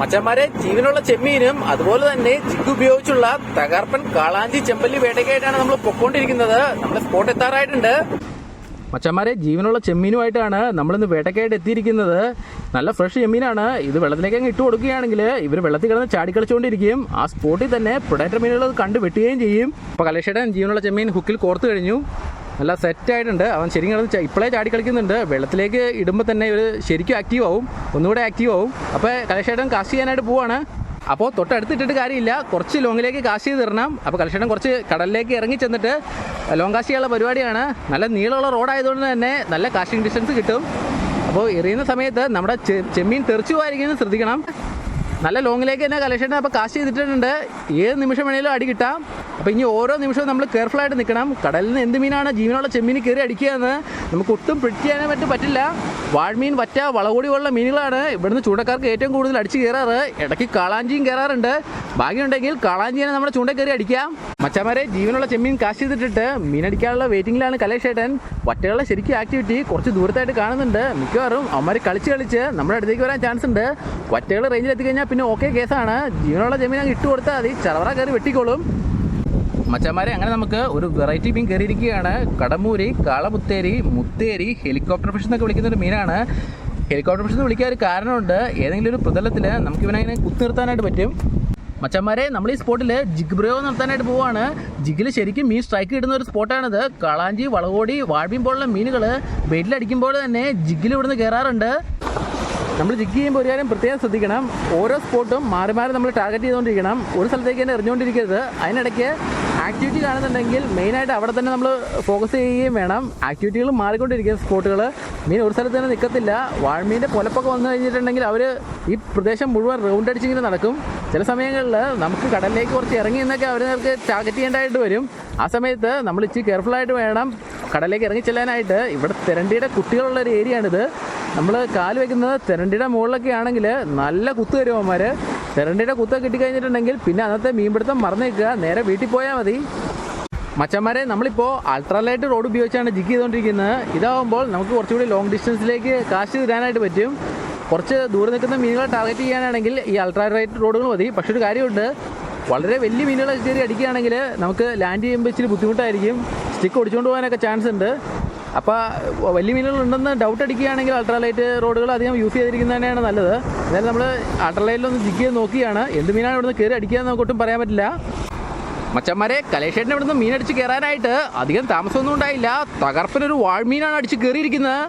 മച്ചന്മാരെ ജീവനുള്ള ചെമ്മീനും അതുപോലെ തന്നെ ജിഗ് ഉപയോഗിച്ചുള്ള തകർപ്പൻ കാളാഞ്ചി ചെമ്പല്ലി വേട്ടയ്ക്കായിട്ടാണ് നമ്മൾ പൊക്കോണ്ടിരിക്കുന്നത്. നമ്മൾ സ്പോട്ട് എത്താറായിട്ടുണ്ട്. മച്ചന്മാരെ ജീവനുള്ള ചെമ്മീനുമായിട്ടാണ് നമ്മളിന്ന് വേട്ടയ്ക്കായിട്ട് എത്തിയിരിക്കുന്നത്. നല്ല ഫ്രഷ് ചെമ്മീനാണ്. ഇത് വെള്ളത്തിലേക്ക് അങ്ങ് ഇട്ട് കൊടുക്കുകയാണെങ്കിൽ ഇവർ വെള്ളത്തിൽ കിടന്ന് ചാടിക്കളിച്ചുകൊണ്ടിരിക്കും ആ സ്പോട്ടിൽ തന്നെ പ്രൊഡക്റ്റർ മീനുകൾ കണ്ട് വെട്ടുകയും ചെയ്യും. അപ്പോൾ കലേഷേട്ടൻ ജീവനുള്ള ചെമ്മീൻ ഹുക്കിൽ കോർത്ത് കഴിഞ്ഞു. നല്ല സെറ്റ് ആയിട്ടുണ്ട്. അവൻ ശരിക്കും ഇപ്പോഴേ ചാടി കളിക്കുന്നുണ്ട്. വെള്ളത്തിലേക്ക് ഇടുമ്പോൾ തന്നെ ഇവർ ശരിക്കും ആക്റ്റീവ് ആവും. ഒന്നുകൂടെ ആക്റ്റീവ് ആവും. അപ്പോൾ കലേഷേട്ടൻ കാസ്റ്റ് ചെയ്യാനായിട്ട് പോവാണ്. അപ്പോൾ തൊട്ടടുത്തിട്ടിട്ട് കാര്യമില്ല. കുറച്ച് ലോങ്ങിലേക്ക് കാശ് ചെയ്ത് തരണം. അപ്പോൾ കലക്ഷണം കുറച്ച് കടലിലേക്ക് ഇറങ്ങി ചെന്നിട്ട് ലോങ് കാശ് ചെയ്യാനുള്ള പരിപാടിയാണ്. നല്ല നീളമുള്ള റോഡായതുകൊണ്ട് തന്നെ നല്ല കാശിങ് ഡിസ്റ്റൻസ് കിട്ടും. അപ്പോൾ എറിയുന്ന സമയത്ത് നമ്മുടെ ചെമ്മീൻ തെറിച്ചു പോയിരിക്കുന്നത് ശ്രദ്ധിക്കണം. നല്ല ലോങ്ങിലേക്ക് തന്നെ കലക്ഷൻ അപ്പോൾ കാശ് ചെയ്തിട്ടുണ്ട്. ഏത് നിമിഷം വേണേലും അടി കിട്ടാം. അപ്പോൾ ഇനി ഓരോ നിമിഷവും നമ്മൾ കെയർഫുൾ ആയിട്ട് നിൽക്കണം കടലിൽ നിന്ന് എന്ത് മീനാണ് ജീവനുള്ള ചെമ്മീന് കയറി അടിക്കുക എന്ന് നമുക്ക് ഒട്ടും പ്രിഡിക്റ്റ് ചെയ്യാനേ പറ്റും പറ്റില്ല. വാഴ്മീൻ വറ്റ വളകൂടി പോലുള്ള മീനുകളാണ് ഇവിടുന്ന് ചൂടക്കാർക്ക് ഏറ്റവും കൂടുതൽ അടിച്ച് കയറാറ്. ഇടയ്ക്ക് കാളാഞ്ചിയും കയറാറുണ്ട്. ഭാഗ്യമുണ്ടെങ്കിൽ കാളാഞ്ചിനെ നമ്മുടെ ചൂണ്ട കയറി അടിക്കാം. മച്ചമാരെ ജീവനുള്ള ചെമ്മീൻ കാശ് ചെയ്തിട്ടിട്ട് മീനടിക്കാനുള്ള വെയിറ്റിംഗിലാണ് കലേഷേട്ടൻ. വറ്റകളുടെ ശരിക്കും ആക്ടിവിറ്റി കുറച്ച് ദൂരത്തായിട്ട് കാണുന്നുണ്ട്. മിക്കവാറും അവന്മാർ കളിച്ച് കളിച്ച് നമ്മുടെ അടുത്തേക്ക് വരാൻ ചാൻസ് ഉണ്ട്. വറ്റകൾ റേഞ്ചിൽ എത്തിക്കഴിഞ്ഞാൽ പിന്നെ ഓക്കെ കേസാണ്. ജീവനുള്ള ചെമ്മീൻ അങ്ങ് ഇട്ട് കൊടുത്താൽ മതി. ചറവറ കയറി വെട്ടിക്കോളും. മച്ചന്മാരെ അങ്ങനെ നമുക്ക് ഒരു വെറൈറ്റി മീൻ കയറിയിരിക്കുകയാണ്. കടമൂരി കാളമുത്തേരി മുത്തേരി ഹെലികോപ്റ്റർ ഫിഷ് എന്നൊക്കെ വിളിക്കുന്ന ഒരു മീനാണ്. ഹെലികോപ്റ്റർ ഫിഷ് എന്ന് വിളിക്കാൻ ഒരു കാരണമുണ്ട്. ഏതെങ്കിലും ഒരു പ്രതലത്തിൽ നമുക്ക് ഇവനെ ഇങ്ങനെ പറ്റും. മച്ചന്മാരെ നമ്മൾ ഈ സ്പോട്ടിൽ ജിഗ് പ്രയോഗം നടത്താനായിട്ട് പോവാണ്. ജിഗിൽ ശരിക്കും മീൻ സ്ട്രൈക്ക് കിട്ടുന്ന ഒരു സ്പോട്ടാണിത്. കളാഞ്ചി വളകോടി വാഴമീൻ പോലുള്ള മീനുകൾ വെയിലടിക്കുമ്പോൾ തന്നെ ജിഗിൽ ഇവിടുന്ന് കയറാറുണ്ട് നമ്മൾ ജിഗ് ചെയ്യുമ്പോൾ ഒരു കാര്യം പ്രത്യേകം ശ്രദ്ധിക്കണം. ഓരോ സ്പോട്ടും മാറി മാറി നമ്മൾ ടാർഗറ്റ് ചെയ്തുകൊണ്ടിരിക്കണം. ഒരു സ്ഥലത്തേക്ക് തന്നെ എറിഞ്ഞുകൊണ്ടിരിക്കരുത്. അതിനിടയ്ക്ക് ആക്ടിവിറ്റി കാണുന്നുണ്ടെങ്കിൽ മെയിനായിട്ട് അവിടെ തന്നെ നമ്മൾ ഫോക്കസ് ചെയ്യുകയും വേണം. ആക്ടിവിറ്റികൾ മാറിക്കൊണ്ടിരിക്കുന്ന സ്പോട്ടുകൾ മീൻ ഒരു സ്ഥലത്ത് തന്നെ നിൽക്കത്തില്ല വാഴമീന്റെ പൊലപ്പൊക്കെ വന്നു കഴിഞ്ഞിട്ടുണ്ടെങ്കിൽ അവർ ഈ പ്രദേശം മുഴുവൻ റൗണ്ട് അടിച്ചിങ്ങനെ നടക്കും. ചില സമയങ്ങളിൽ നമുക്ക് കടലിലേക്ക് കുറച്ച് ഇറങ്ങി എന്നൊക്കെ അവർക്ക് ടാർഗറ്റ് ചെയ്യേണ്ടതായിട്ട് വരും. ആ സമയത്ത് നമ്മൾ ഇച്ചിരി കെയർഫുള്ളായിട്ട് വേണം കടലിലേക്ക് ഇറങ്ങി ചെല്ലാനായിട്ട്. ഇവിടെ തെരണ്ടിയുടെ കുട്ടികളുള്ള ഒരു ഏരിയ ആണിത്. നമ്മൾ കാൽ വെക്കുന്നത് തെരണ്ടിയുടെ മുകളിലൊക്കെ ആണെങ്കിൽ നല്ല കുത്തു തെരണ്ടിയുടെ കുത്ത കിട്ടിക്കഴിഞ്ഞിട്ടുണ്ടെങ്കിൽ പിന്നെ അന്നത്തെ മീൻപിടുത്തം മറന്നു നിൽക്കുക. നേരെ വീട്ടിൽ പോയാൽ മതി. മച്ചന്മാരെ നമ്മളിപ്പോൾ അൾട്രാലൈറ്റ് റോഡ് ഉപയോഗിച്ചാണ് ജിക്ക് ചെയ്തുകൊണ്ടിരിക്കുന്നത് ഇതാവുമ്പോൾ നമുക്ക് കുറച്ചുകൂടി ലോങ് ഡിസ്റ്റൻസിലേക്ക് കാശ് തരാനായിട്ട് പറ്റും. കുറച്ച് ദൂരെ നിൽക്കുന്ന മീനുകളെ ടാർഗറ്റ് ചെയ്യാനാണെങ്കിൽ ഈ അൾട്രാലൈറ്റ് റോഡുകൾ മതി. പക്ഷെ ഒരു കാര്യമുണ്ട്. വളരെ വലിയ മീനുകളെ കയറി അടിക്കുകയാണെങ്കിൽ നമുക്ക് ലാൻഡ് ചെയ്യുമ്പോൾ ഇച്ചിരി ബുദ്ധിമുട്ടായിരിക്കും. സ്റ്റിക്ക് ഒടിച്ചുകൊണ്ട് പോകാനൊക്കെ ചാൻസ് ഉണ്ട്. അപ്പോൾ വലിയ മീനുകൾ ഉണ്ടെന്ന് ഡൗട്ട് അടിക്കുകയാണെങ്കിൽ അൾട്രാലൈറ്റ് റോഡുകൾ അധികം യൂസ് ചെയ്തിരിക്കുന്നത് തന്നെയാണ് നല്ലത്. എന്നാലും നമ്മൾ അൾട്രാലൈറ്റിലൊന്ന് ജിഗ് ചെയ്ത് നോക്കിയാണ് എന്ത് മീനാണ് ഇവിടുന്ന് കയറി അടിക്കുക എന്ന് നമുക്ക് ഒട്ടും പറയാൻ പറ്റില്ല. മച്ചന്മാരെ കലേഷേട്ടൻ ഇവിടുന്ന് മീനടിച്ച് കയറാനായിട്ട് അധികം താമസമൊന്നും ഉണ്ടായില്ല. തകർപ്പനൊരു വാഴ്മീനാണ് അടിച്ച് കയറിയിരിക്കുന്നത്